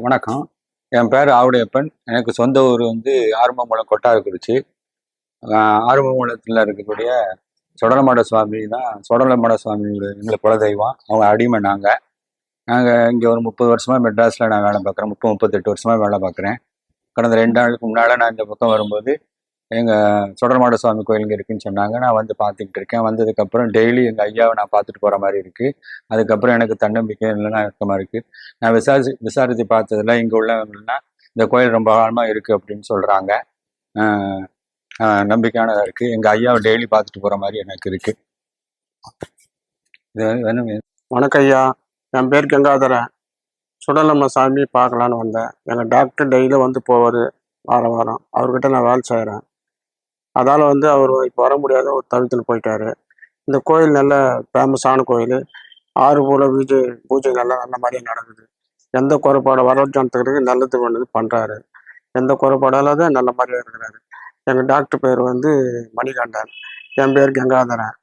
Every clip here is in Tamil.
வணக்கம். என் பேர் ஆவுடையப்பன். எனக்கு சொந்த ஊர் வந்து ஆறுமங்கலம் கொட்டாரக்குறிச்சி. அஹ் இருக்கக்கூடிய சொடலமாட சுவாமி தான் சொடலமாட சுவாமி எங்களை குலதெய்வம். அவங்க அடிமை நாங்கள் நாங்கள் இங்கே ஒரு முப்பது வருஷமாக மெட்ராஸில் நான் வேலை பார்க்குறேன். முப்பது முப்பத்தெட்டு வருஷமாக வேலை பார்க்குறேன். கடந்த ரெண்டு நாளுக்கு முன்னால் நான் இந்த பக்கம் வரும்போது எங்கள் சுடர்மாட சுவாமி கோயில் இங்கே இருக்குன்னு சொன்னாங்க. நான் வந்து பார்த்துக்கிட்டு இருக்கேன். வந்ததுக்கப்புறம் டெய்லி எங்கள் ஐயாவை நான் பார்த்துட்டு போகிற மாதிரி இருக்குது அதுக்கப்புறம் எனக்கு தன்னம்பிக்கை இல்லைன்னா இருக்க மாதிரி இருக்குது நான் விசாரிச்சு விசாரித்து பார்த்ததுல இங்கே உள்ளவங்கன்னா இந்த கோயில் ரொம்ப காலமாக இருக்குது அப்படின்னு சொல்கிறாங்க நம்பிக்கையானதாக இருக்குது எங்கள் ஐயாவை டெய்லி பார்த்துட்டு போகிற மாதிரி எனக்கு இருக்குது இது வேணும் வணக்கம் ஐயா. என் பேர் கங்காதரன். சுடலம்ம சாமி பார்க்கலான்னு வந்தேன். எங்கள் டாக்டர் டெய்லி வந்து போவார் வாரம் வாரம். அவர்கிட்ட நான் வேலை செய்கிறேன் அதால் வந்து அவர் இப்போ வர முடியாத ஒரு தவித்தில் போயிட்டாரு. இந்த கோயில் நல்ல ஃபேமஸான கோயில். ஆறு போல பூஜை பூஜை நல்லா நல்ல மாதிரியே நடக்குது. எந்த குறைபாடு வரஜனத்துக்கு நல்லது பண்ணது பண்ணுறாரு எந்த குறைபாடால தான் நல்ல மாதிரியே இருக்கிறாரு. எங்கள் டாக்டர் பேர் வந்து மணிகண்டன். என் பேர் கங்காதரன்.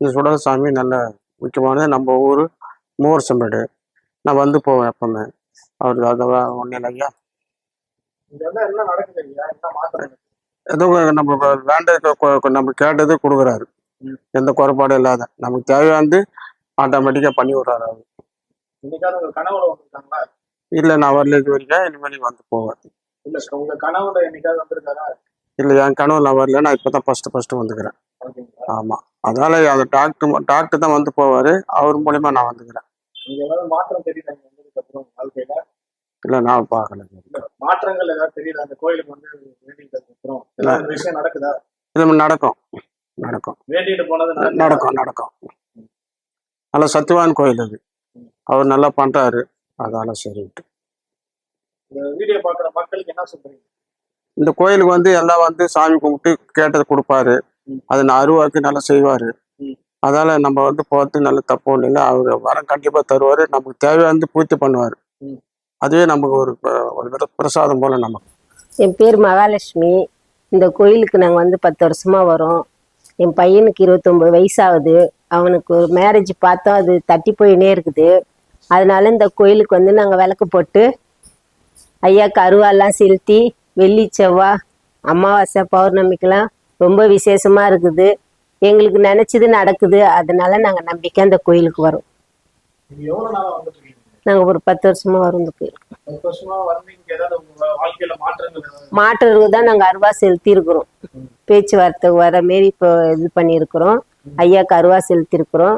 இந்த சுடலசாமி நல்ல முக்கியமானது. நம்ம ஊர் மூவர் செம்பேடு. நான் வந்து போவேன் எப்பவுமே. அவர் அதான் ஒன்றும் இல்லை ஏதோ நம்ம வேண்ட நம்ம கேட்டது கொடுக்குறாரு. எந்த குறைபாடும் இல்லாத. நமக்கு தேவையானது ஆட்டோமேட்டிக்காக பண்ணி விட்றாரு அவர். இல்லை நான் வரல இது வரைக்கும் இனிமேல் வந்து போவேன் இல்ல உங்க கனவுல என்னைக்காவது வந்திருக்காரா? இல்லை என் கனவு நான் வரல நான் இப்போ தான் ஃபஸ்ட்டு ஃபஸ்ட்டு வந்துக்கிறேன் ஆமாம் அதனால அந்த டாக்டர் டாக்டர் தான் வந்து போவார். அவர் மூலியமா நான் வந்துக்கிறேன். மாற்றம் தெரியுதா வாழ்க்கையில? இல்லை நான் பார்க்கல. மாற்றங்கள் ஏதாவது தெரியுதா? அந்த கோயிலுக்கு வந்து அப்புறம் ஒரு விஷயம் நடக்குதா? இது நடக்கும். நடக்கும். வேண்டிட்டு போனது? நடக்கும் நடக்கும். நல்ல சத்துவான் கோயில் அது. அவர் நல்லா பண்றாரு. அதால சரின்ட்டு. இந்த வீடியோ பாக்குற மக்களுக்கு என்ன சொல்றீங்க? இந்த கோயிலுக்கு வந்து எல்லாம் வந்து சாமி கும்பிட்டு கேட்டதை கொடுப்பாரு. அதை நான் அருவாக்கு நல்லா செய்வாரு. அதால நம்ம வந்து போகிறது நல்ல தப்பு இல்லை. அவர் வரம் கண்டிப்பா தருவாரு. நமக்கு தேவையானது பூர்த்தி பண்ணுவார். அதுவே நமக்கு ஒரு ஒரு வித பிரசாதம் போல நமக்கு. என் பேர் மகாலட்சுமி. இந்த கோயிலுக்கு நாங்கள் வந்து பத்து வருஷமா வரோம். என் பையனுக்கு இருபத்தொம்பது வயசாகுது. அவனுக்கு ஒரு மேரேஜ் பார்த்தோம் அது தட்டி போயினே இருக்குது. அதனால இந்த கோயிலுக்கு வந்து நாங்கள் விளக்கு போட்டு ஐயாக்கு அருவாலாம் செலுத்தி வெள்ளி செவ்வாய் அமாவாசை பௌர்ணமிக்கெல்லாம் ரொம்ப விசேஷமா இருக்குது. எங்களுக்கு நினைச்சது நடக்குது. அதனால நாங்கள் நம்பிக்கை அந்த கோயிலுக்கு வரோம். நாங்கள் ஒரு பத்து வருஷமா ஏதாவது மாற்றுறதுக்கு தான் நாங்கள் அருவா செலுத்தி இருக்கிறோம் பேச்சுவார்த்தை வர மாரி இப்போ இது பண்ணியிருக்கிறோம். ஐயாக்கு அருவா செலுத்தியிருக்கிறோம்.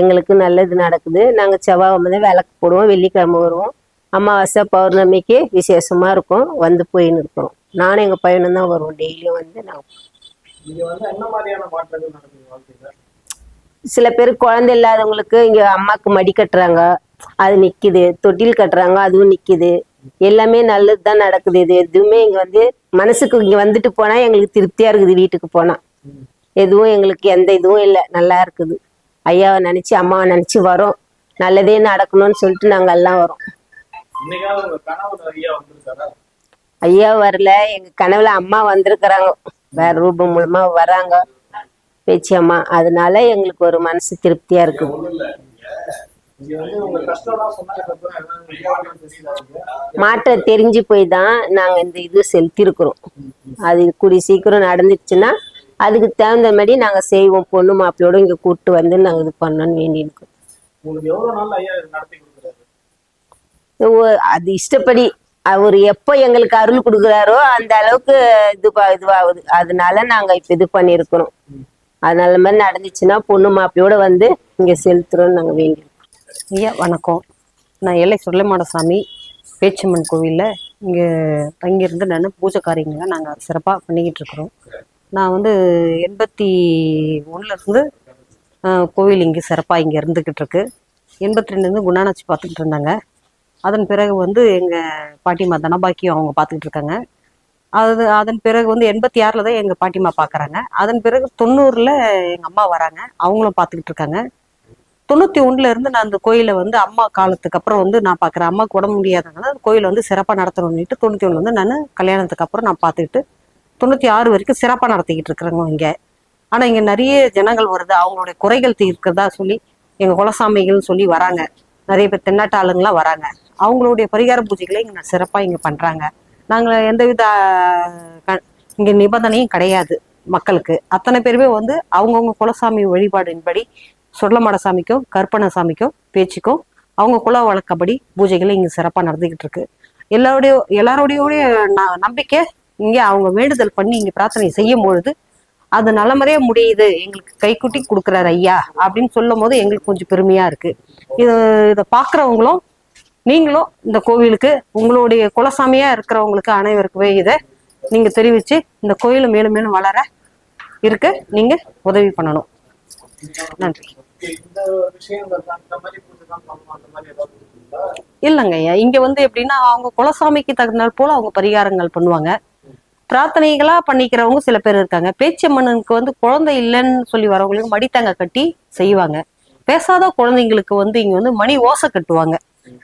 எங்களுக்கு நல்லது நடக்குது. நாங்கள் செவ்வாய் தான் விளக்கு போடுவோம். வெள்ளிக்கிழமை வருவோம். அமாவாசை பௌர்ணமிக்கு விசேஷமா இருக்கும். வந்து போயின்னு இருக்கிறோம். நானும் எங்கள் பையனும் தான் வருவோம். டெய்லியும் வந்து நாங்கள் சில பேர் குழந்தை இல்லாதவங்களுக்கு இங்க அம்மாக்கு மடி கட்டுறாங்க. அது நிக்குது. தொட்டில் கட்டுறாங்க அதுவும் நிக்குது. எல்லாமே நல்லது தான் நடக்குது. இது எதுவுமே இங்க வந்து மனசுக்கு இங்க வந்துட்டு போனா எங்களுக்கு திருப்தியா இருக்குது வீட்டுக்கு போனா. எதுவும் எங்களுக்கு எந்த இதுவும் இல்லை. நல்லா இருக்குது. ஐயாவை நினைச்சு அம்மாவை நினைச்சு வரோம். நல்லதே நடக்கணும்னு சொல்லிட்டு நாங்க எல்லாம் வரோம். ஐயா வரல. எங்க கனவுல அம்மா வந்திருக்கிறாங்க. வேற ரூபம் மூலமா வராங்க. பேச்சு அம்மா. அதனால எங்களுக்கு ஒரு மனசு திருப்தியா இருக்குது. மாற்றம் தெரிஞ்சு போய் தான் நாங்கள் இந்த இது செலுத்திருக்கிறோம் அது கூடி சீக்கிரம் நடந்துச்சுன்னா அதுக்கு தகுந்த மாதிரி நாங்கள் செய்வோம். பொண்ணு மாப்பிள்ளையோட இங்கே கூப்பிட்டு வந்து நாங்கள் இது பண்ணணும்னு கொடுக்குறாரு? ஓ- அது இஷ்டப்படி அவர் எப்போ எங்களுக்கு அருள் கொடுக்குறாரோ அந்த அளவுக்கு இது இதுவாகுது. அதனால நாங்கள் இப்போ இது பண்ணியிருக்கிறோம். அதனால மாதிரி நடந்துச்சுன்னா பொண்ணு மாப்பிள்ளையோட வந்து இங்கே செலுத்துறோம்னு நாங்கள் வேண்டியிருக்கோம். ஐயா வணக்கம். நான் எல்லை சுடலைமாடசாமி பேச்சம்மன் கோவிலில் இங்கே தங்கியிருந்து நான் பூஜை காரியங்களை நாங்கள் சிறப்பாக பண்ணிக்கிட்டு இருக்கிறோம். நான் வந்து எண்பத்தி ஒன்றுலேருந்து கோவில் இங்கே சிறப்பாக இங்கே இருந்துக்கிட்டு இருக்கு. எண்பத்தி ரெண்டுலேருந்து குணானாச்சி பார்த்துக்கிட்டு இருந்தாங்க. அதன் பிறகு வந்து எங்கள் பாட்டிமா தனபாக்கியம் அவங்க பார்த்துக்கிட்டு இருக்காங்க. அது அதன் பிறகு வந்து எண்பத்தி ஆறில் தான் எங்கள் பாட்டிமா பார்க்குறாங்க. அதன் பிறகு தொண்ணூறில் எங்கள் அம்மா வராங்க. அவங்களும் பார்த்துக்கிட்டு இருக்காங்க. தொண்ணூத்தி ஒண்ணுல இருந்து நான் அந்த கோயிலை வந்து அம்மா காலத்துக்கு அப்புறம் வந்து நான் பாக்குறேன். அம்மா உடம்பு முடியாதனால அந்த கோயிலை வந்து சிறப்பா நடத்தணும்னுட்டு தொண்ணூத்தி ஒண்ணுல வந்து நான் கல்யாணத்துக்கு அப்புறம் நான் பார்த்துக்கிட்டு தொண்ணூத்தி ஆறு வரைக்கும் சிறப்பா நடத்திக்கிட்டு இருக்கிறாங்க இங்க. ஆனா இங்க நிறைய ஜனங்கள் வருது. அவங்களுடைய குறைகள் தீர்க்கிறதா சொல்லி எங்க குலசாமிகள்னு சொல்லி வராங்க. நிறைய பேர் தென்னாட்டு ஆளுங்களாம் வராங்க. அவங்களுடைய பரிகார பூஜைகளை இங்க சிறப்பா இங்க பண்றாங்க. நாங்கள் எந்தவித இங்க நிபந்தனையும் கிடையாது மக்களுக்கு. அத்தனை பேருமே வந்து அவங்கவுங்க குலசாமி வழிபாடின்படி சுடலமாட சாமிக்கும் கற்பனை சாமிக்கும் பேச்சுக்கும் அவங்க குல வழக்கப்படி பூஜைகளை இங்கே சிறப்பாக நடந்துக்கிட்டு இருக்கு. எல்லாருடைய எல்லாருடைய ந- நம்பிக்கை இங்கே அவங்க வேண்டுதல் பண்ணி இங்கே பிரார்த்தனை செய்யும் பொழுது அது நல்லமுறையா முடியுது. எங்களுக்கு கைக்குட்டி கொடுக்குறாரு ஐயா அப்படின்னு சொல்லும் போது எங்களுக்கு கொஞ்சம் பெருமையா இருக்கு. இது இதை பார்க்குறவங்களும் நீங்களும் இந்த கோவிலுக்கு உங்களுடைய குலசாமியா இருக்கிறவங்களுக்கு அனைவருக்குமே இதை நீங்க தெரிவிச்சு இந்த கோயில் மேலும் மேலும் வளர இருக்க. நீங்க உதவி பண்ணணும். நன்றி. இந்த விஷயங்கள் தான் இந்த மாதிரி பூஜை தான் பண்ணணும் அந்த மாதிரி ஏதாவது இருக்குங்களா? இல்லைங்க ஐயா. இங்க வந்து எப்படின்னா அவங்க குலசாமிக்கு தகுந்தாற் போல அவங்க பரிகாரங்கள் பண்ணுவாங்க. பிரார்த்தனைகளா பண்ணிக்கிறவங்க சில பேர் இருக்காங்க. பேச்சம்மனுக்கு வந்து குழந்தை இல்லைன்னு சொல்லி வரவங்களுக்கு மடித்தாங்க கட்டி செய்வாங்க. பேசாத குழந்தைங்களுக்கு வந்து இங்க வந்து மணி ஓசை கட்டுவாங்க.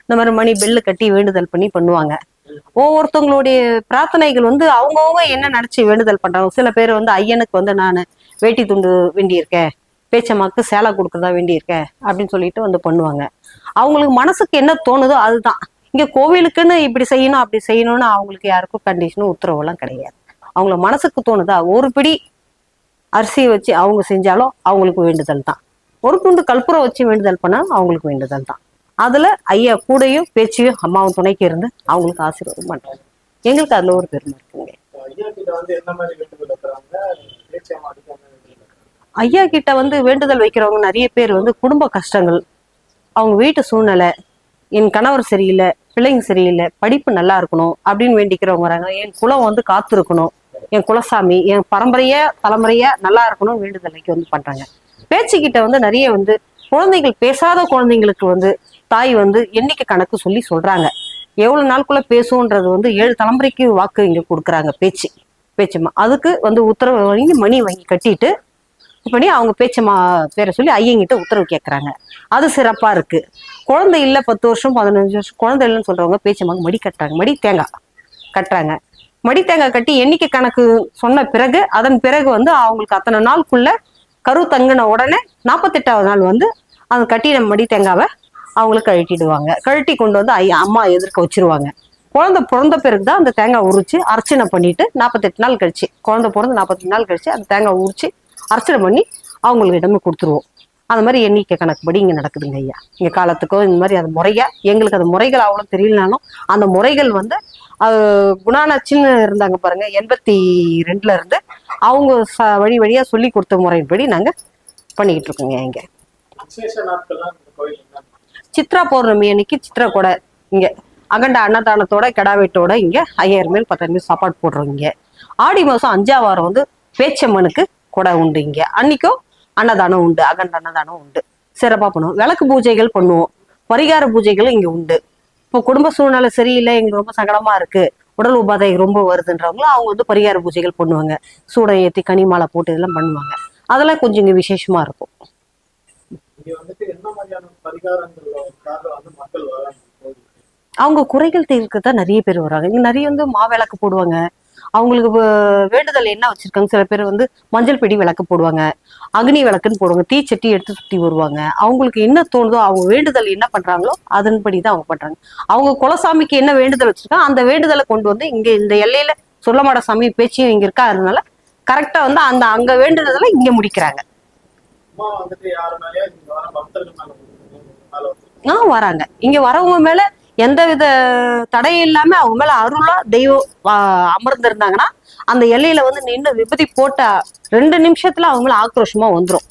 இந்த மாதிரி மணி பெல்லு கட்டி வேண்டுதல் பண்ணி பண்ணுவாங்க. ஒவ்வொருத்தவங்களுடைய பிரார்த்தனைகள் வந்து அவங்கவுங்க என்ன நினைச்சு வேண்டுதல் பண்றாங்க. சில பேர் வந்து ஐயனுக்கு வந்து நான் வேட்டி துண்டு வேண்டியிருக்கேன். பேச்சம்மாக்கு சேலை கொடுக்கறதா வேண்டியிருக்க அப்படின்னு சொல்லிட்டு வந்து பண்ணுவாங்க. அவங்களுக்கு மனசுக்கு என்ன தோணுதோ அதுதான். இங்க கோவிலுக்குன்னு இப்படி செய்யணும் அப்படி செய்யணும்னு அவங்களுக்கு யாருக்கும் கண்டிஷனும் உத்தரவுலாம் கிடையாது. அவங்கள மனசுக்கு தோணுதா? ஒரு பிடி அரிசியை வச்சு அவங்க செஞ்சாலும் அவங்களுக்கு வேண்டுதல் தான். ஒரு துண்டு கற்பூரம் வச்சு வேண்டுதல் பண்ணால் அவங்களுக்கு வேண்டுதல் தான். அதுல ஐயா கூடையும் பேச்சையும் அம்மாவும் துணைக்கு இருந்து அவங்களுக்கு ஆசீர்வாதம் பண்ணுறாங்க எங்களுக்கு அதுல ஒரு பெருமை இருக்குங்க. ஐயா கிட்ட வந்து வேண்டுதல் வைக்கிறவங்க நிறைய பேர் வந்து குடும்ப கஷ்டங்கள். அவங்க வீட்டு சூழ்நிலை என் கணவர் சரியில்லை பிள்ளைங்க சரியில்லை படிப்பு நல்லா இருக்கணும் அப்படின்னு வேண்டிக்கிறவங்க வராங்க. என் குலம் வந்து காத்து இருக்கணும் என் குலசாமி என் பரம்பரைய தலைமுறைய நல்லா இருக்கணும் வேண்டுதலைக்கு வந்து பண்றாங்க. பேச்சுக்கிட்ட வந்து நிறைய வந்து குழந்தைகள் பேசாத குழந்தைங்களுக்கு வந்து தாய் வந்து எண்ணிக்கை கணக்கு சொல்லி சொல்றாங்க. எவ்வளவு நாளுக்குள்ள பேசுன்றது வந்து ஏழு தலைமுறைக்கு வாக்கு இங்க கொடுக்குறாங்க பேச்சு பேச்சுமா. அதுக்கு வந்து உத்தரவு வாங்கி மணி வாங்கி கட்டிட்டு பண்ணி அவங்க பேச்சம்மா பேரை சொல்லி ஐயங்கிட்ட உத்தரவு கேட்குறாங்க அது சிறப்பாக இருக்குது குழந்தை இல்லை பத்து வருஷம் பதினஞ்சு வருஷம் குழந்தை இல்லைன்னு சொல்கிறவங்க பேச்சம்மாங்க மடி கட்டுறாங்க. மடி தேங்காய் கட்டுறாங்க. மடி தேங்காய் கட்டி எண்ணிக்கை கணக்கு சொன்ன பிறகு அதன் பிறகு வந்து அவங்களுக்கு அத்தனை நாளுக்குள்ள கரு தங்கின உடனே நாற்பத்தெட்டாவது நாள் வந்து அந்த கட்டின மடி தேங்காவை அவங்களுக்கு கழட்டிடுவாங்க. கழட்டி கொண்டு வந்து ஐயா அம்மா எதிர்க்க வச்சிருவாங்க. குழந்தை பிறந்த பிறகு தான் அந்த தேங்காய் உரிச்சு அர்ச்சனை பண்ணிட்டு நாற்பத்தெட்டு நாள் கழிச்சு குழந்தை பிறந்து நாற்பத்தெட்டு நாள் கழிச்சு அந்த தேங்காய் உரிச்சு அர்ச்சனை பண்ணி அவங்களுக்கு இடமே கொடுத்துருவோம். அந்த மாதிரி எண்ணிக்கை கணக்குப்படி இங்கே நடக்குதுங்க ஐயா. இங்கே காலத்துக்கோ இந்த மாதிரி அது முறையா எங்களுக்கு அது முறைகள் அவ்வளோ தெரியலனாலும் அந்த முறைகள் வந்து அது குணானாச்சின்னு இருந்தாங்க பாருங்க எண்பத்தி ரெண்டுல இருந்து அவங்க ச வழி வழியா சொல்லி கொடுத்த முறைப்படி நாங்கள் பண்ணிக்கிட்டு இருக்கோங்க இங்கே. சித்ரா பௌர்ணமி அன்னைக்கு சித்ரா கொடை இங்க. அகண்ட அன்னதானத்தோட கெடாவெட்டோட இங்க ஐயாயிரம் மேல் பத்தாயிரம் மேல் சாப்பாடு போடுறோம் இங்க. ஆடி மாசம் அஞ்சாம் வாரம் வந்து பேச்சம்மனுக்கு கொடை உண்டு இங்க. அன்னைக்கும் அன்னதானம் உண்டு அகண்ட அன்னதானம் உண்டு. சிறப்பா பண்ணுவோம். விளக்கு பூஜைகள் பண்ணுவோம். பரிகார பூஜைகளும் இங்க உண்டு. இப்போ குடும்ப சூழ்நிலை சரியில்லை எங்களுக்கு ரொம்ப சங்கடமா இருக்கு. உடல் உபாதை ரொம்ப வருதுன்றவங்களும் அவங்க வந்து பரிகார பூஜைகள் பண்ணுவாங்க. சூடம் ஏத்தி கனிமாலை போட்டு இதெல்லாம் பண்ணுவாங்க. அதெல்லாம் கொஞ்சம் இங்க விசேஷமா இருக்கும்? அவங்க குறைகள் தீர்க்க தான் நிறைய பேர் வராங்க. இங்க நிறைய வந்து மாவிளக்கு போடுவாங்க. அவங்களுக்கு வேண்டுதல் என்ன வச்சிருக்காங்க? சில பேர் வந்து மஞ்சள் பிடி விளக்கு போடுவாங்க. அக்னி விளக்குன்னு போடுவாங்க. தீச்சட்டி எடுத்து சுத்தி வருவாங்க. அவங்களுக்கு என்ன தோணுதோ அவங்க வேண்டுதல் என்ன பண்றாங்களோ அதன்படி தான் அவங்க பண்றாங்க. அவங்க குலசாமிக்கு என்ன வேண்டுதல் வச்சிருக்காங்க அந்த வேண்டுதலை கொண்டு வந்து இங்க இந்த எல்லையில சொல்லமாட சாமி பேச்சியும் இங்க இருக்கா அதனால கரெக்டா வந்து அந்த அங்க வேண்டுதலை இங்க முடிக்கிறாங்க. அம்மா வந்துட்டு யாரு மேலயா இங்க வர பக்தர்கள் மேல வந்து மேல வந்து ஆ வராங்க. இங்க வரவங்க மேல எந்தவித தடையும் இல்லாம அவங்க மேல அருளா தெய்வம் அமர்ந்திருந்தாங்கன்னா அந்த எல்லையில வந்து நின்று விபதி போட்ட ரெண்டு நிமிஷத்துல அவங்க மேல ஆக்ரோஷமா வந்துடும்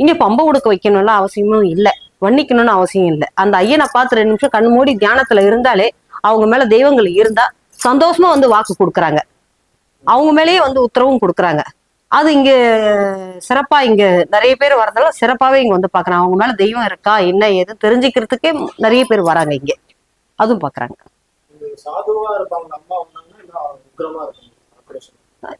இங்க பம்ப உடுக்க வைக்கணும்னு அவசியமும் இல்லை. வன்னிக்கணும்னு அவசியம் இல்லை. அந்த ஐயனை பார்த்து ரெண்டு நிமிஷம் கண் மூடி தியானத்துல இருந்தாலே அவங்க மேல தெய்வங்கள் இருந்தா சந்தோஷமா வந்து வாக்கு கொடுக்குறாங்க. அவங்க மேலேயே வந்து உத்தரவும் கொடுக்குறாங்க. அது இங்க சிறப்பா இங்க நிறைய பேர் வரதால சிறப்பாவே இங்க வந்து பாக்குறாங்க அவங்க மேல தெய்வம் இருக்கா என்ன ஏது தெரிஞ்சுக்கிறதுக்கே நிறைய பேர் வராங்க இங்க. அதுவும் பாக்குறாங்க.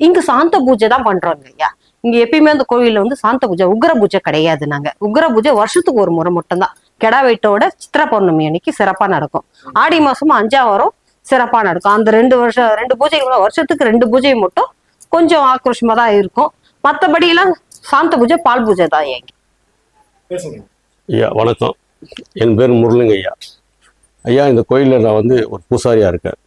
இங்க சாந்த பூஜை தான் பண்றோங்க ஐயா. இங்க எப்பயுமே அந்த கோவில்ல வந்து சாந்த பூஜை உக்ர பூஜை கிடையாது நாங்க. உக்ர பூஜை வருஷத்துக்கு ஒரு முறை மட்டும்தான். கெடா வெயிட்டோட சித்திர பௌர்ணமி அன்னைக்கு சிறப்பா நடக்கும். ஆடி மாசமும் அஞ்சாம் வாரம் சிறப்பா நடக்கும். அந்த ரெண்டு வருஷம் ரெண்டு பூஜை வருஷத்துக்கு ரெண்டு பூஜை மட்டும் கொஞ்சம் ஆக்ரோஷமா தான் இருக்கும். மற்றபடி எல்லாம் சாந்த பூஜை பால் பூஜை தான் ஐயா வணக்கம். என் பேர் முருளுங்க ஐயா. ஐயா இந்த கோயிலில் நான் வந்து ஒரு பூசாரியாக இருக்கேன்.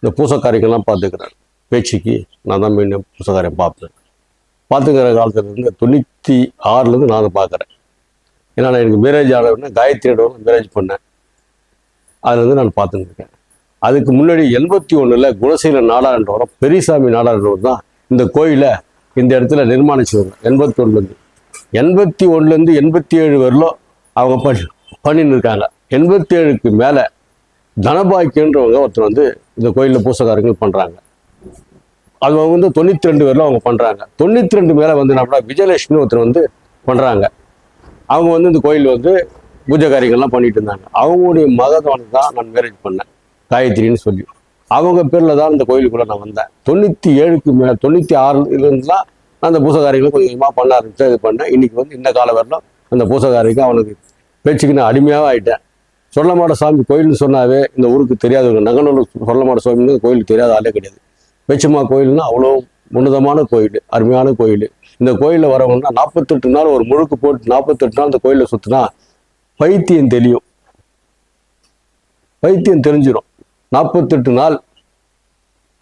இந்த பூசக்காரிக்கெல்லாம் பார்த்துக்கிறேன் பேச்சுக்கு நான் தான் மீண்டும் பூசக்காரியை பார்ப்பேன். பார்த்துக்கிற காலத்துலேருந்து தொண்ணூற்றி ஆறுலேருந்து நான் அதை பார்க்குறேன். ஏன்னா நான் எனக்கு மேரேஜ் ஆனவுடனே காயத்ரியோட மேரேஜ் பண்ணேன். அதுலேருந்து நான் பார்த்துருக்கேன் அதுக்கு முன்னாடி எண்பத்தி ஒன்றில் குணசீல நாடான்றவரும் பெரியசாமி நாடாளுன்றவர் தான் இந்த கோயிலை இந்த இடத்துல நிர்மாணிச்சவங்க எண்பத்தி ஒன்றுலேருந்து எண்பத்தி ஒன்றுலேருந்து எண்பத்தி ஏழு வரலும் அவங்க பண்ணி பண்ணின்னு இருக்காங்க. எண்பத்தி ஏழுக்கு மேலே தனபாக்கியன்றவங்க ஒருத்தர் வந்து இந்த கோயிலில் பூசகாரங்கள் பண்ணுறாங்க அது வந்து தொண்ணூற்றி ரெண்டு பேரில் அவங்க பண்ணுறாங்க தொண்ணூற்றி ரெண்டு மேலே வந்து நம்ம விஜயலட்சுமி ஒருத்தர் வந்து பண்ணுறாங்க அவங்க வந்து இந்த கோயில் வந்து பூஜை காரியங்கள்லாம் பண்ணிட்டு இருந்தாங்க. அவங்களுடைய மகதவனை தான் நான் மேரேஜ் பண்ணேன். காயத்ரின்னு சொல்லி. அவங்க பேரில் தான் இந்த கோயிலுக்குள்ளே நான் வந்தேன். தொண்ணூற்றி ஏழுக்கு மேலே தொண்ணூற்றி ஆறுலேருந்து தான் நான் அந்த பூசகாரிகளை கொஞ்சம் கொஞ்சமாக பண்ண ஆரம்பித்தேன் இது பண்ணேன். இன்றைக்கி வந்து இந்த கால வரலாம் அந்த பூசகாரிக்கு அவனுக்கு பேச்சுக்கு நான் அடிமையாக ஆகிட்டேன் சொல்லமாட சாமி கோயில்னு சொன்னாவே இந்த ஊருக்கு தெரியாதவங்க. நங்கநல்லூர் சொல்லமாட சாமின்னு கோயிலுக்கு தெரியாத ஆளே கிடையாது. பேச்சம்மா கோயில்னா அவ்வளோ உன்னதமான கோயில் அருமையான கோயில். இந்த கோயிலில் வரவங்கன்னா நாற்பத்தெட்டு நாள் ஒரு முழுக்கு போட்டு நாற்பத்தெட்டு நாள் இந்த கோயிலில் சுற்றினா பைத்தியம் தெளியும். பைத்தியம் தெரிஞ்சிடும் நாற்பத்தெட்டு நாள்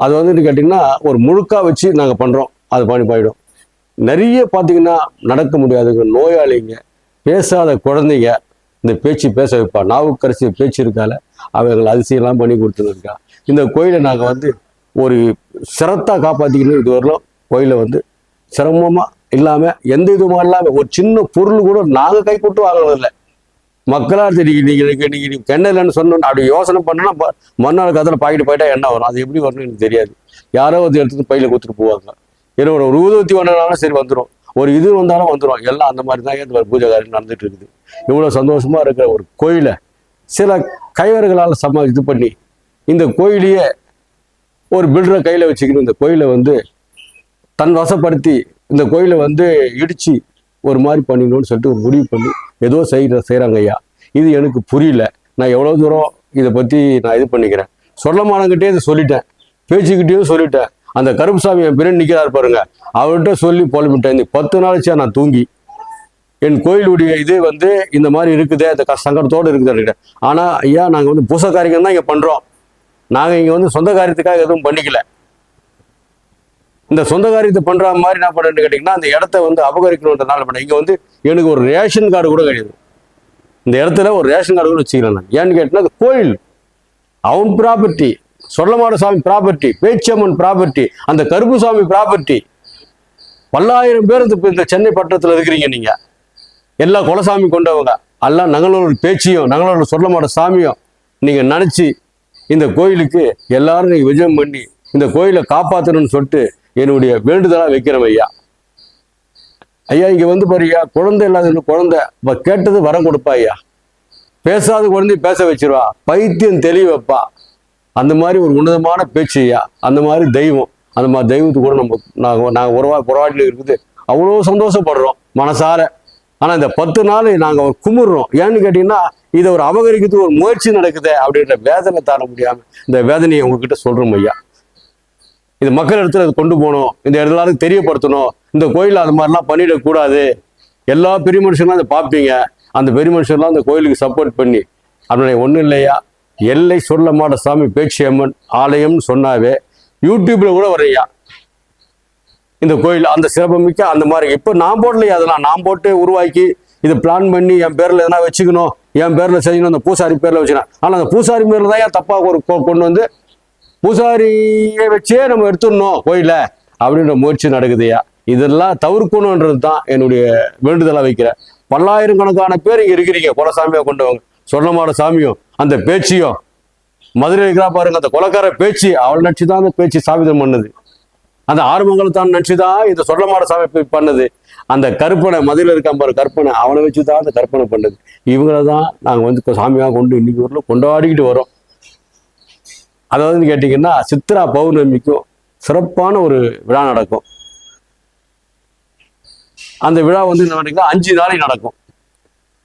அது வந்துட்டு கேட்டிங்கன்னா ஒரு முழுக்கா வச்சு நாங்கள் பண்ணுறோம் அது பண்ணி போயிடும். நிறைய பார்த்தீங்கன்னா நடக்க முடியாதுங்க நோயாளிங்க பேசாத குழந்தைங்க இந்த பேச்சு பேச வைப்பா. நாவுக்கரசி பேச்சு இருக்கால அவர்கள் அதிசயம்லாம் பண்ணி கொடுத்துருக்கா. இந்த கோயிலை நாங்கள் வந்து ஒரு சிரத்தாக காப்பாற்றிக்கணும் இது கோயிலை வந்து சிரமமாக இல்லாமல் எந்த இதுவும் இல்லாமல் ஒரு சின்ன பொருள் கூட நாங்கள் கை கொடுத்து வாங்கினதில்லை மக்களாக தெரியும் நீங்கள் நீங்கள் நீங்கள் நீங்கள் கெண்ணலன்னு சொன்னோம் அப்படி யோசனை பண்ணனா மறுநாள் கதில் பாக்கிட்டு போயிட்டா என்ன வரும்? அது எப்படி வரணும்னு எனக்கு தெரியாது. யாரோ ஒரு எடுத்துகிட்டு பையில கொடுத்துட்டு போவாங்க. என்னோட ஒரு ஊதுவத்தி ஒன்றாலும் சரி வந்துடும் ஒரு இது வந்தாலும் வந்துடும் எல்லாம் அந்த மாதிரி தான் இந்த பூஜை காரியம் நடந்துட்டு இருக்குது. இவ்வளோ சந்தோஷமா இருக்கிற ஒரு கோயிலை சில கைவர்களால் சம இது பண்ணி இந்த கோயிலையே ஒரு பில்டரை கையில் வச்சுக்கிட்டு இந்த கோயிலை வந்து தன் வசப்படுத்தி இந்த கோயிலை வந்து இடித்து ஒரு மாதிரி பண்ணிடணும்னு சொல்லிட்டு ஒரு முடிவு பண்ணி ஏதோ செய்கிற செய்கிறாங்க ஐயா. இது எனக்கு புரியல. நான் எவ்வளோ தூரம் இதை பற்றி நான் இது பண்ணிக்கிறேன். சொல்லமானங்கிட்டே இதை சொல்லிட்டேன். பேச்சுக்கிட்டேயும் சொல்லிட்டேன். அந்த கருப்புசாமி என் பின்னாடி நிற்கிறார் பாருங்க. அவர்கிட்ட சொல்லி புலம்பிட்டேன். இந்த பத்து நாளைச்சா நான் தூங்கி. என் கோயிலுடைய இது வந்து இந்த மாதிரி இருக்குதே அந்த சங்கடத்தோடு இருக்குது ஆனால் ஐயா நாங்கள் வந்து பூச காரியம் தான் இங்கே பண்ணுறோம் நாங்கள் இங்கே வந்து சொந்த காரியத்துக்காக எதுவும் பண்ணிக்கல. இந்த சொந்த காரியத்தை பண்ணுற மாதிரி என்ன பண்ணுறேன்னு கேட்டிங்கன்னா அந்த இடத்த வந்து அபகரிக்கணுன்றதுனால பண்ண இங்கே வந்து எனக்கு ஒரு ரேஷன் கார்டு கூட கிடையாது. இந்த இடத்துல ஒரு ரேஷன் கார்டு கூட வச்சுக்கிறேன் நான். ஏன்னு கேட்டினா அது கோயில். அவன் ப்ராப்பர்ட்டி சொல்லமாட சாமி ப்ராப்பர்ட்டி பேச்சம்மன் ப்ராப்பர்ட்டி அந்த கருப்புசாமி ப்ராப்பர்ட்டி பல்லாயிரம் பேர் இந்த- இந்த சென்னை பட்டணத்தில் இருக்கிறீங்க நீங்க. எல்லா குலசாமி கொண்டவங்க. எல்லாம் நங்களோட பேச்சியும் நங்களோட சொல்லமாட சாமியும் நீங்க நினைச்சு இந்த கோயிலுக்கு எல்லாரும் நீங்க விஜயம் பண்ணி இந்த கோயிலை காப்பாற்றணும்னு சொல்லிட்டு என்னுடைய வேண்டுதலா வைக்கிறோம் ஐயா. ஐயா இங்க வந்து பாருயா குழந்தை இல்லாத குழந்தை இப்போ கேட்டது வரம் கொடுப்பா ஐயா. பேசாத குழந்தை பேச வச்சிருவா. பைத்தியம் தெளிவைப்பா. அந்த மாதிரி ஒரு உன்னதமான பேச்சு அந்த மாதிரி தெய்வம் அந்த மாதிரி தெய்வத்து கூட நம்ம நாங்கள் நாங்கள் உறவா புறவாட்டில் இருக்குது. அவ்வளோ சந்தோஷப்படுறோம் மனசார. ஆனால் இந்த பத்து நாள் நாங்கள் ஒரு கும்பிடுறோம் ஏன்னு கேட்டிங்கன்னா இதை ஒரு அபகரிக்கிறதுக்கு ஒரு முயற்சி நடக்குது அப்படின்ற வேதனை தர முடியாமல் இந்த வேதனையை உங்ககிட்ட சொல்கிறோம் ஐயா. இது மக்கள் இடத்துல அது கொண்டு போகணும். இந்த எல்லாருக்கும் தெரியப்படுத்தணும். இந்த கோயிலில் அது மாதிரிலாம் பண்ணிடக்கூடாது. எல்லா பெரிய மனுஷங்களும் அதை பார்ப்பீங்க. அந்த பெரிய மனுஷன்லாம் அந்த கோயிலுக்கு சப்போர்ட் பண்ணி. அப்படின்னா ஒன்றும் இல்லையா? எல்லை சொல்ல மாட்ட சாமி பேச்சியம்மன் ஆலயம்னு சொன்னாவே யூடியூப்ல கூட வரையா. இந்த கோயில் அந்த சிறப்புமிக்க அந்த மாதிரி. இப்போ நான் போடலையா அதெல்லாம். நான் போட்டு உருவாக்கி இதை பிளான் பண்ணி என் பேரில் எதனா வச்சுக்கணும். என் பேரில் செய்யணும். அந்த பூசாரி பேரில் வச்சுக்கணும். ஆனால் அந்த பூசாரி பேரில் தான் ஏன் தப்பாக ஒரு கொண்டு வந்து பூசாரியை வச்சே நம்ம எடுத்துடணும் கோயில அப்படின்ற முயற்சி நடக்குதுயா இதெல்லாம் தவிர்க்கணுன்றது தான் என்னுடைய வேண்டுதலாக வைக்கிறேன். பல்லாயிரக்கணக்கான பேர் இங்கே இருக்கிறீங்க. குலசாமியாக கொண்டவங்க. சொன்னமாட சாமியும் அந்த பேச்சியும் மதுரை இருக்கிறா பாருங்க அந்த கொலக்கார பேச்சு அவள் நடிச்சு தான் அந்த பேச்சு சாபிதம் பண்ணுது. அந்த ஆறுமங்கலத்தான் தான் நினச்சி தான் இந்த சொல்லமாட சாமி பண்ணுது. அந்த கற்பனை மதுரையில் இருக்கான் பாரு கற்பனை அவனை வச்சு தான் அந்த கற்பனை பண்ணுது. இவங்கள தான் நாங்கள் வந்து இப்போ சாமியாக கொண்டு இன்னைக்கு ஊரில் கொண்டாடிக்கிட்டு வரோம். அதாவது கேட்டிங்கன்னா சித்ரா பௌர்ணமிக்கும் சிறப்பான ஒரு விழா நடக்கும். அந்த விழா வந்து என்ன பண்ணிங்கன்னா அஞ்சு நாளைக்கு நடக்கும்.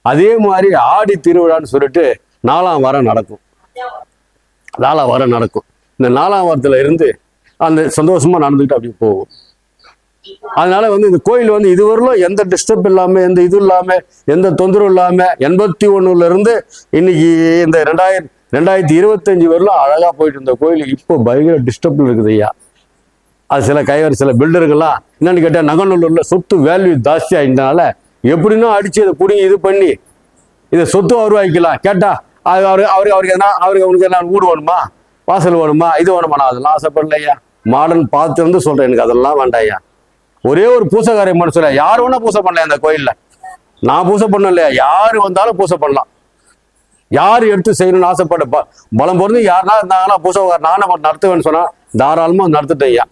அதே மாதிரி ஆடி திருவிழான்னு சொல்லிட்டு நாலாம் வாரம் நடக்கும். நாலாம் வாரம் நடக்கும். இந்த நாலாம் வாரத்தில் இருந்து அந்த சந்தோஷமா நடந்துக்கிட்டு அப்படியே போகும். அதனால வந்து இந்த கோயில் வந்து இதுவரையிலும் எந்த டிஸ்டர்ப் இல்லாம எந்த இது இல்லாம எந்த தொந்தரவு இல்லாம எண்பத்தி ஒண்ணுல இருந்து இன்னைக்கு இந்த ரெண்டாயிரம் ரெண்டாயிரத்தி இருபத்தஞ்சு வரலாம் அழகா போயிட்டு இருந்த கோயில் இப்போ பயங்கர டிஸ்டர்ப் இருக்குது ஐயா. அது சில கைவர் சில பில்டருங்கெல்லாம் என்னன்னு கேட்டால் நகநல்லூரில் சொத்து வேல்யூ ஜாஸ்தி எப்படின்னா அடிச்சு அதை பிடிங்கி இது பண்ணி இதை சொத்து வருவாய்க்கலாம். கேட்டா அது அவரு அவருக்கு அவருக்கு எதனா அவருக்கு அவனுக்கு என்ன வீடு வேணுமா? வாசல் வேணுமா? இது வேணுமா? நான் அதெல்லாம் ஆசைப்படலையா? மாடர்ன் பார்த்து வந்து சொல்றேன் எனக்கு அதெல்லாம் வேண்டாம் ஐயா ஒரே ஒரு பூசைக்காரை மட்டும் சொல்ல யார் வேணா பூசை பண்ணல அந்த கோயில்ல. நான் பூசை பண்ணல இல்லையா யார் வந்தாலும் பூசை பண்ணலாம். யார் எடுத்து செய்யணும்னு ஆசைப்பட பலம் பொருந்து யாருனா இருந்தாங்கன்னா பூசை நானே நடத்துவேன்னு சொன்னால் தாராளமாக நடத்துட்டேன் ஐயா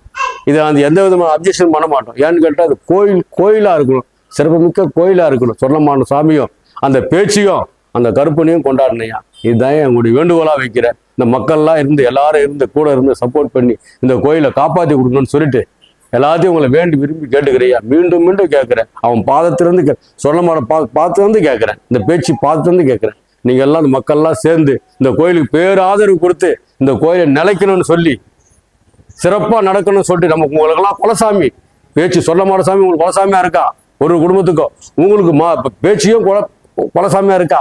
இதை வந்து எந்த விதமான அப்ஜெக்ஷன் பண்ண மாட்டோம். ஏன்னு கேட்டால் அது கோயில் கோயிலாக இருக்கணும். சிறப்புமிக்க கோயிலாக இருக்கணும். சொர்ணமான சாமியும் அந்த பேச்சையும் அந்த கருப்பனையும் கொண்டாடினையா? இதுதான் எங்களுடைய வேண்டுகோளாக வைக்கிறேன் இந்த மக்கள்லாம் இருந்து எல்லாரும் இருந்து கூட இருந்து சப்போர்ட் பண்ணி இந்த கோயிலை காப்பாற்றி கொடுக்கணும்னு சொல்லிட்டு எல்லாத்தையும் உங்களை வேண்டி விரும்பி கேட்டுக்கிறையா? மீண்டும் மீண்டும் கேட்குறேன். அவன் பாதத்திலிருந்து கே சொல்லமான பா பார்த்து வந்து கேட்குறேன். இந்த பேச்சு பார்த்து வந்து கேட்குறேன். நீங்கள் எல்லாம் அந்த மக்கள்லாம் சேர்ந்து இந்த கோயிலுக்கு பேர் ஆதரவு கொடுத்து இந்த கோயிலை நிலைக்கணும்னு சொல்லி சிறப்பாக நடக்கணும்னு சொல்லிட்டு நமக்கு உங்களுக்கெல்லாம் குலசாமி பேச்சு சொல்ல சாமி உங்களுக்கு குலசாமியாக இருக்கா? ஒரு குடும்பத்துக்கும் உங்களுக்கு மா பேச்சியும் குல குலசாமியா இருக்கா?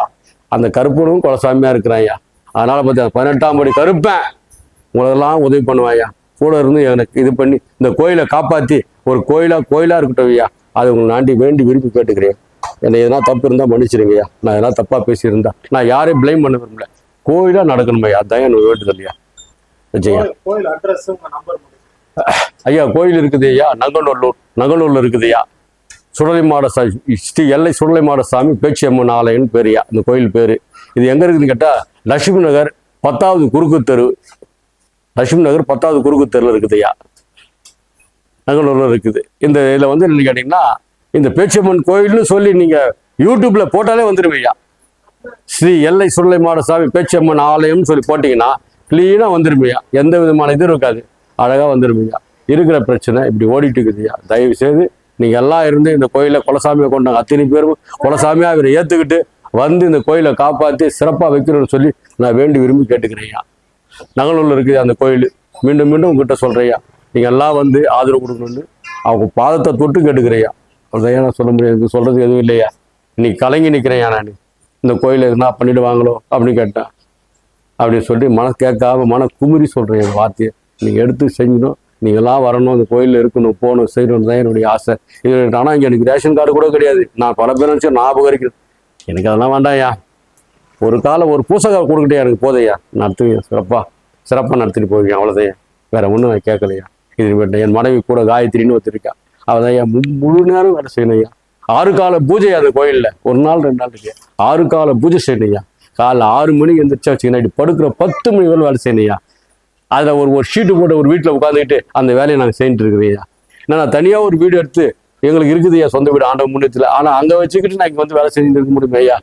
அந்த கருப்பனும் குலசாமியா இருக்கிறான் ஐயா. அதனால பார்த்தா பதினெட்டாம் படி கருப்பேன். உங்களெல்லாம் உதவி பண்ணுவேன் ஐயா. கூட இருந்து எனக்கு இது பண்ணி இந்த கோயிலை காப்பாற்றி ஒரு கோயிலா கோயிலா இருக்கட்டும் ஐயா. அது உங்களுக்கு நாண்டி வேண்டி விரும்பி கேட்டுக்கிறேன். என்னை எதனா தப்பு இருந்தால் மன்னிச்சிடுங்க ஐயா. நான் எதனா தப்பாக பேசியிருந்தா நான் யாரையும் ப்ளைம் பண்ண விரும்பல. கோயிலாக நடக்கணும் ஐயா. அதான் எனக்கு வேண்டுதல் ஐயா. மட்டும். ஐயா கோயில் இருக்குது ஐயா. நங்கநல்லூர் நங்கநல்லூர்ல இருக்குது ஐயா. சுடலைமாட சா ஸ்ரீ எல்லை சுடலைமாட சாமி பேச்சியம்மன் ஆலயம்னு பேர் இந்த கோயில் பேர். இது எங்கே இருக்குதுன்னு கேட்டால் லட்சுமி நகர் பத்தாவது குறுக்கு தெரு. லட்சுமி நகர் பத்தாவது குறுக்கு தெருவில் இருக்குது ஐயா இருக்குது. இந்த இதில் வந்து என்ன கேட்டிங்கன்னா இந்த பேச்சியம்மன் கோயில்னு சொல்லி நீங்கள் யூடியூப்பில் போட்டாலே வந்துடும் ஸ்ரீ எல்லை சுடலைமாட சாமி பேச்சியம்மன் ஆலயம்னு சொல்லி போட்டிங்கன்னா க்ளீனாக வந்துருமையா எந்த விதமான இதுவும் இருக்காது. அழகாக வந்துருமையா இருக்கிற பிரச்சனை இப்படி ஓடிட்டு இருக்குதுயா தயவு செய்து நீங்கள் எல்லாம் இருந்து இந்த கோயிலை குலசாமியை கொண்டாங்க அத்தனை பேரும் குலசாமியாக இவரை ஏற்றுக்கிட்டு வந்து இந்த கோயிலை காப்பாற்றி சிறப்பாக வைக்கணும்னு சொல்லி நான் வேண்டி விரும்பி கேட்டுக்கிறேன்யா நகலூரில் இருக்குது அந்த கோயில். மீண்டும் மீண்டும் உங்ககிட்ட சொல்கிறையா நீங்கள் எல்லாம் வந்து ஆதரவு கொடுக்கணும்னு அவங்க பாதத்தை தொட்டு கேட்டுக்கிறையா அதையா நான் சொல்ல முடியாது. எனக்கு சொல்கிறது எதுவும் இல்லையா? இன்னைக்கு கலங்கி நிற்கிறேயா நான். இந்த கோயிலை என்ன பண்ணிடுவாங்களோ அப்படின்னு கேட்டேன் அப்படின்னு சொல்லி மன கேட்காம மன குமுறி சொல்கிறேன் என் வார்த்தையை. நீங்கள் எடுத்து செஞ்சணும் நீங்களாம் வரணும் அந்த கோயிலில் இருக்கணும் போகணும் செய்யணும் தான் என்னுடைய ஆசை. இது ஆனால் இங்கே எனக்கு ரேஷன் கார்டு கூட கிடையாது. நான் பல பேர் நினச்சி ஞாபகம் இருக்கிறேன் எனக்கு அதெல்லாம் வேண்டாம்யா ஒரு காலம் ஒரு பூசகா கொடுக்கிட்டே எனக்கு போதையா நடத்துவீங்க சிறப்பாக சிறப்பாக நடத்திட்டு போவீங்க அவ்வளோதையா வேற ஒன்றும் நான் கேட்கலையா இது என் மனைவி கூட காயத்ரின்னு ஒருத்தருக்கா அவள் ஐயா முழு நேரம் வேலை செய்யணும் ஐயா. ஆறு கால பூஜை அந்த கோயிலில். ஒரு நாள் ரெண்டு நாள் இருக்கு. ஆறு கால பூஜை செய்யணும் ஐயா. காலைல ஆறு மணிக்கு எந்திரிச்சா வச்சுக்கணும் இப்படி படுக்கிற பத்து மணி வரை வேலை செய்யணும்யா அதில் ஒரு ஒரு ஷீட்டு போட்டு ஒரு வீட்டில் உட்காந்துக்கிட்டு அந்த வேலையை நாங்கள் செஞ்சுட்டு இருக்குது நான் தனியாக ஒரு வீடு எடுத்து எங்களுக்கு இருக்குது ஐயா சொந்த வீடு ஆண்ட முன்னத்தில் ஆனால் அங்கே வச்சுக்கிட்டு நான் இங்கே வந்து வேலை செஞ்சுட்டு இருக்க முடியுமா ஐயா?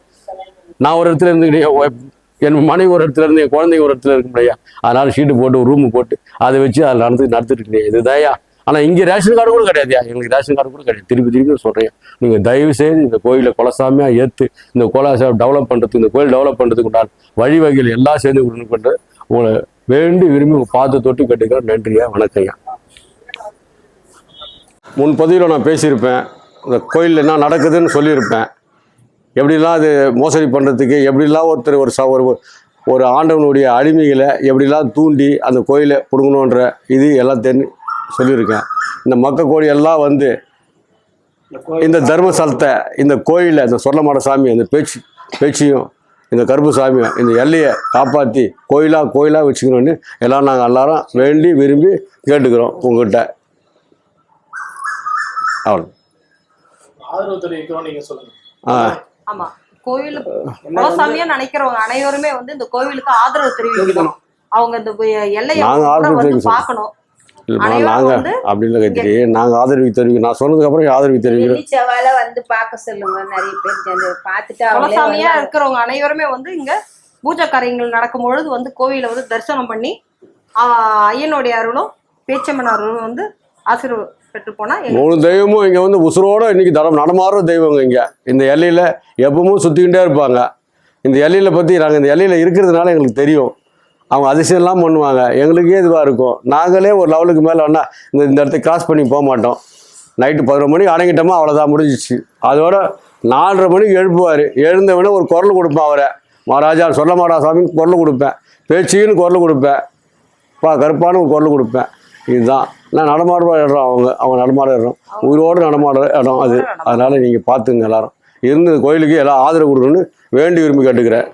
நான் ஒரு இடத்துல இருந்துக்கிட்டேன் என் மனைவி ஒரு இடத்துல இருந்து என் குழந்தைங்க ஒரு இடத்துல இருக்க முடியா அதனால ஷீட்டு போட்டு ஒரு ரூம் போட்டு அதை வச்சு அதில் நடந்து நடத்திட்டு இருக்கேன் இதுதாயா ஆனால் இங்கே ரேஷன் கார்டு கூட கிடையாதுயா எங்களுக்கு ரேஷன் கார்டு கூட கிடையாது. திருப்பி திருப்பி சொல்கிறேன் நீங்கள் தயவு செய்து இந்த கோயிலை குலசாமியாக ஏற்று இந்த கோலா டெவலப் பண்ணுறதுக்கு இந்த கோயில் டெவலப் பண்ணுறதுக்கு உண்டான வழிவகைகள் எல்லாம் சேர்ந்து கொடுக்கணும் பண்ணுறது உங்களை வேண்டி விரும்பி பார்த்து தொட்டு கேட்டுக்கிறேன் நன்றியா வணக்கம்யா. முன் பதிவில் நான் பேசியிருப்பேன். இந்த கோயிலில் என்ன நடக்குதுன்னு சொல்லியிருப்பேன். எப்படிலாம் அது மோசடி பண்ணுறதுக்கு எப்படிலாம் ஒருத்தர் ஒரு ச ஒரு ஒரு ஆண்டவனுடைய அடிமைகளை எப்படிலாம் தூண்டி அந்த கோயிலை பிடுங்கணுன்ற இது எல்லாம் தெரிஞ்சு சொல்லியிருக்கேன். இந்த மக்க கோழி எல்லாம் வந்து இந்த இந்த தர்மஸ்தலத்தை இந்த கோயிலை இந்த சொல்லமாட சாமி அந்த பேச்சு பேச்சியும் இந்த கருப்பு சாமியும் இந்த எல்லையை காப்பாற்றி கோயிலாக கோயிலாக வச்சுக்கணும்னு எல்லாம் நாங்கள் எல்லாரும் வேண்டி விரும்பி கேட்டுக்கிறோம் உங்ககிட்ட. அவ்வளோ ஆ. ஆமா. கோயில் குலசாமியா நினைக்கிறவங்க அனைவருமே வந்து இந்த கோவிலுக்கு ஆதரவு தெரிவிக்கணும். அவங்க இந்த எல்லையை. பார்க்கணும். நாங்கள் வந்து அப்படி இல்லை கைத்திரி நாங்கள் ஆதரவு தெரிவிக்கிறோம் நான் சொன்னதுக்கு அப்புறம் ஆதரவு தெரிவிக்கிறோம் செவ்வாழை வந்து பார்க்க சொல்லுங்க நிறைய பேர் பார்த்துட்டு குலசாமியா. இருக்கிறவங்க அனைவருமே வந்து இங்க பூஜை காரியங்கள் நடக்கும் பொழுது வந்து கோவிலை வந்து தரிசனம் பண்ணி ஆஹ், ஐயனுடைய அருளும் பேச்சம்மன் அருளும் வந்து ஆசீர்வாதம் பெற்று போனா மூணு தெய்வமும் இங்கே வந்து உசுரோட இன்னைக்கு தரம் நடமாடுற தெய்வங்க இங்கே. இந்த எல்லையில் எப்பவும் சுற்றிக்கிட்டே இருப்பாங்க. இந்த எல்லையில் பற்றி நாங்கள் இந்த எல்லையில் இருக்கிறதுனால எங்களுக்கு தெரியும். அவங்க அதிசயம்லாம் பண்ணுவாங்க. எங்களுக்கே இதுவாக இருக்கும். நாங்களே ஒரு லெவலுக்கு மேலே வேணா இந்த இந்த இடத்த கிராஸ் பண்ணி போக மாட்டோம். நைட்டு பதினொரு மணிக்கு அடங்கிட்டோமா அவ்வளோதான் முடிஞ்சிச்சு. அதோட நாலரை மணிக்கு எழுப்புவார். எழுந்தவொடனே ஒரு குரல் கொடுப்பேன் அவரை. மகாராஜா சொல்ல மாட்டா சாமின்னு குரல் கொடுப்பேன். பேச்சின்னு குரல் கொடுப்பேன். பா கருப்பான ஒரு குரல் கொடுப்பேன். இதுதான். நான் நடமாடுற இடம் அவங்க. அவங்க நடமாடுற இடம். உயிரோடு நடமாடுற இடம் அது. அதனால் நீங்கள் பார்த்துங்க எல்லாரும். இருந்து கோயிலுக்கு எல்லாம் ஆதரவு கொடுக்கணும்னு வேண்டி விரும்பி கேட்டுக்கிறேன்.